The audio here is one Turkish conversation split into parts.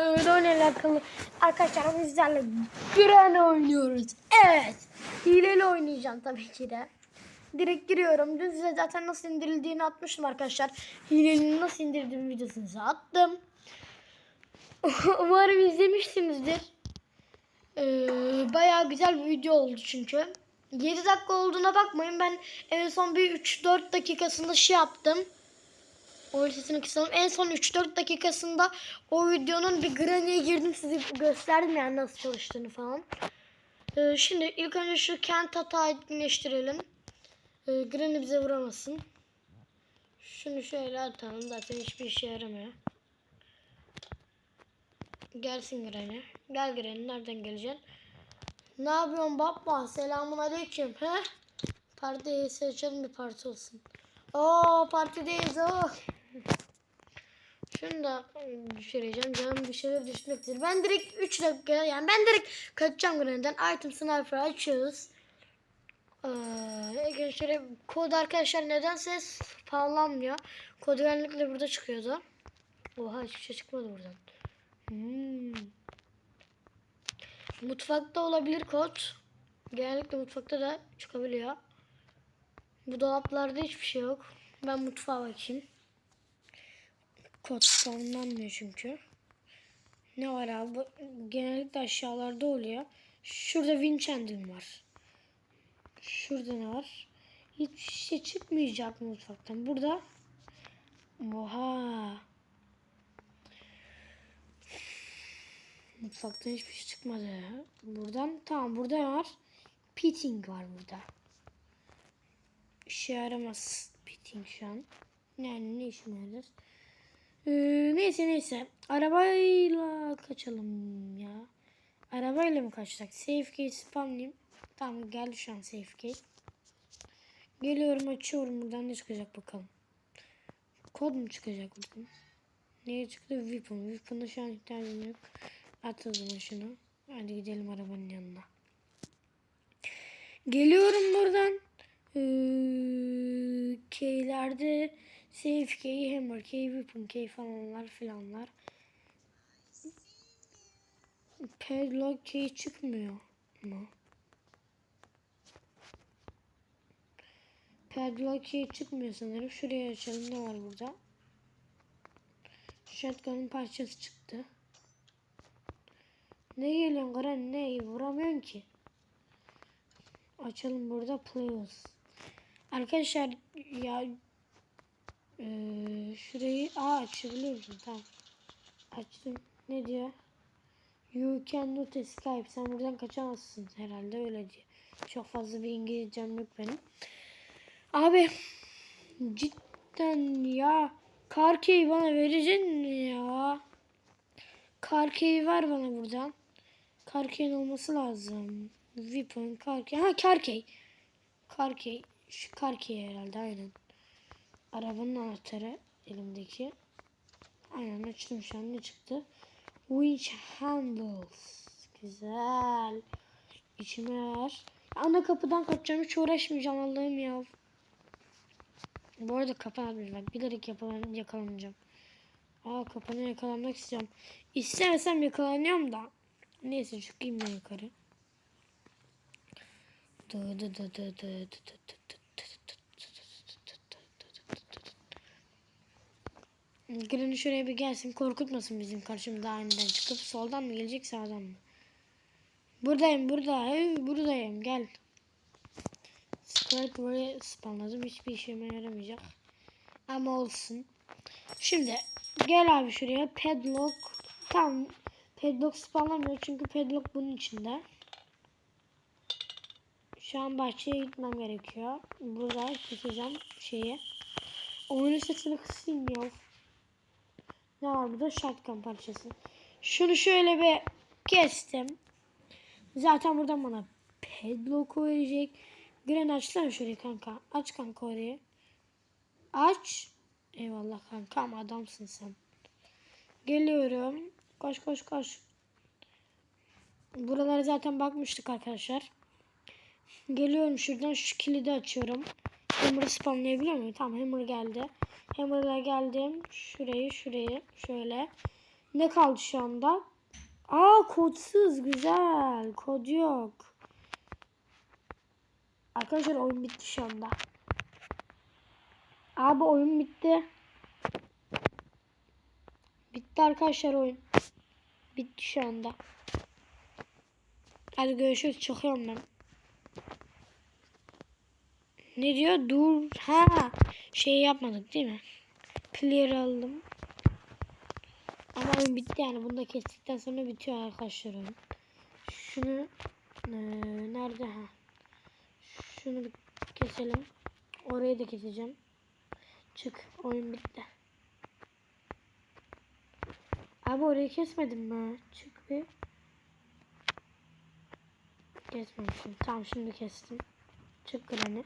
Oyun alakalı arkadaşlar bizlerle Gren oynuyoruz. Evet. Hileli oynayacağım tabii ki de. Direkt giriyorum. Dün size zaten nasıl indirildiğini atmıştım arkadaşlar. Hileli nasıl indirdiğim videosunu size attım. Umarım izlemişsinizdir. Ee, bayağı güzel bir video oldu çünkü. 7 dakika olduğuna bakmayın. Ben en son bir 3-4 dakikasında şey yaptım. Oyun sesini kısalım. En son 3-4 dakikasında o videonun bir Granny'e girdim. Size gösterdim yani nasıl çalıştığını falan. Ee, şimdi ilk önce şu kent hata etkinleştirelim. Ee, Granny bize vuramasın. Şunu şöyle atalım. Zaten hiçbir işe yaramıyor. Gelsin Granny. Gel Granny. Nereden geleceksin? Ne yapıyorsun baba? Selamun aleyküm. He? Partiyi seçelim bir parti olsun. Oo partideyiz o. Şunu da düşüreceğim. Canım bir şeyler düşmek üzere. Ben direkt 3 dakika yani ben direkt kaçacağım Granny'den. Item sniper açıyoruz. Ee, şöyle kod arkadaşlar nedense pahalanmıyor. Kod genellikle burada çıkıyordu. Oha hiçbir şey çıkmadı buradan. Hmm. Mutfakta olabilir kod. Genellikle mutfakta da çıkabiliyor. Bu dolaplarda hiçbir şey yok. Ben mutfağa bakayım. Kod tanımlanmıyor çünkü. Ne var abi? Genellikle aşağılarda oluyor. Şurada handle var. Şurada ne var? Hiçbir şey çıkmayacak mutfaktan. Burada Oha. Mutfaktan hiçbir şey çıkmadı. Buradan tamam burada var? Pitting var burada. İşe yaramaz pitting şu an. Yani ne işime yarar? Ee, neyse neyse. Arabayla kaçalım ya. Arabayla mı kaçsak? Safegate spamlayayım. Tamam geldi şu an safegate. Geliyorum açıyorum buradan ne çıkacak bakalım. Kod mu çıkacak buradan? Neye çıktı? Weapon. Weapon'a şu an ihtiyacım yok. At o zaman. Hadi gidelim arabanın yanına. Geliyorum buradan. Ee, keylerde Safe key, hammer key, weapon key falanlar filanlar. Padlock key çıkmıyor mu? Padlock key çıkmıyor sanırım. Şuraya açalım. Ne var burada? Shotgun'un parçası çıktı. Ne geliyorsun Karan? Ne? Vuramıyorsun ki. Açalım burada players. Arkadaşlar ya ee, şurayı aa açabiliyorsun tamam. Açtım. Ne diyor? You can not escape. Sen buradan kaçamazsın herhalde öyle diyor. Çok fazla bir İngilizcem yok benim. Abi cidden ya Karkey'i bana vereceksin ya? Karkey'i ver bana buradan. Karkey'in olması lazım. Weapon, Karkey. Ha Karkey. Karkey. Şu Karkey herhalde aynen. Arabanın anahtarı elimdeki. Aynen açtım şu an ne çıktı? Winch handles. Güzel. İçime ver. Ana kapıdan kaçacağım hiç uğraşmayacağım Allah'ım ya. Bu arada kapanabilir bak bilerek yakalan yakalanacağım. Aa kapana yakalanmak istiyorum. İstemesem yakalanıyorum da. Neyse çıkayım ben yukarı. Dı dı dı dı dı dı dı Granny şuraya bir gelsin korkutmasın bizim karşımıza aniden çıkıp soldan mı gelecek sağdan mı? Buradayım burada hey, buradayım gel. Square buraya spawnladım hiçbir işime yaramayacak. Ama olsun. Şimdi gel abi şuraya padlock tam padlock spawnlamıyor çünkü padlock bunun içinde. Şu an bahçeye gitmem gerekiyor. Burada keseceğim şeyi. Oyunun sesini kısayım ya. Ne var burada? Shotgun parçası. Şunu şöyle bir kestim. Zaten buradan bana padlock verecek. Gren açsana şöyle kanka. Aç kanka orayı. Aç. Eyvallah kanka ama adamsın sen. Geliyorum. Koş koş koş. Buralara zaten bakmıştık arkadaşlar. Geliyorum şuradan şu kilidi açıyorum. Hammer'ı spamlayabiliyor muyum? Tamam Hammer geldi. Hammer'la geldim. Şurayı şurayı şöyle. Ne kaldı şu anda? Aa kodsuz güzel. Kod yok. Arkadaşlar oyun bitti şu anda. Abi oyun bitti. Bitti arkadaşlar oyun. Bitti şu anda. Hadi görüşürüz. Çıkıyorum ben. Ne diyor? Dur. Ha. Şey yapmadık değil mi? Clear aldım. Ama oyun bitti yani. Bunu da kestikten sonra bitiyor arkadaşlar oyun. Şunu eee, nerede ha? Şunu keselim. Orayı da keseceğim. Çık. Oyun bitti. Abi orayı kesmedim mi? Çık bir. Kesmemişim. Tamam şimdi kestim. Çık Granny.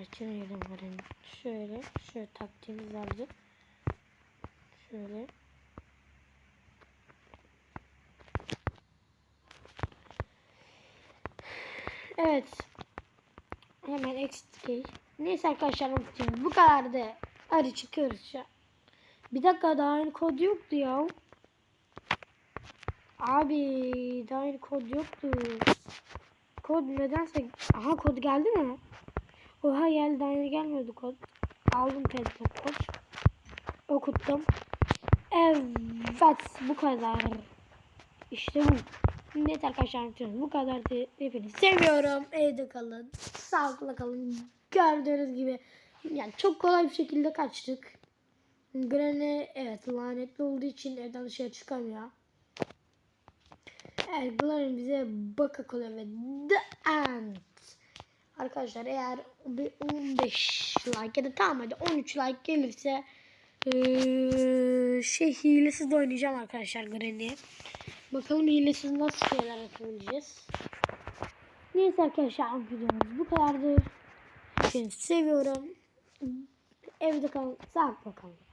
Açın yedim Granny. Şöyle. Şöyle taktiğimiz vardı. Şöyle. Evet. Hemen exit Neyse arkadaşlar. Bu kadardı. Hadi çıkıyoruz an. Bir dakika daha aynı kod yoktu ya. Abi daha aynı kod yoktu. Kod nedense... Aha kod geldi mi? Oha daha yeni gelmiyordu kod. Aldım pedle kod. Okuttum. Evet bu kadar. İşte bu. Evet arkadaşlar. Bu kadar. Hepinizi seviyorum. Evde kalın. Sağlıklı kalın. Gördüğünüz gibi yani çok kolay bir şekilde kaçtık. Granny evet lanetli olduğu için evden dışarı çıkamıyor. Evet Granny bize baka kalıyor ve the end. Arkadaşlar eğer bir 15 like ya da tamam hadi 13 like gelirse eee, şey hilesiz de oynayacağım arkadaşlar Granny'ye. Bakalım hilesiz nasıl şeyler yapabileceğiz. Neyse arkadaşlar videomuz bu kadardı. Hepinizi seviyorum. Evde kalın. Sağlıkla kalın.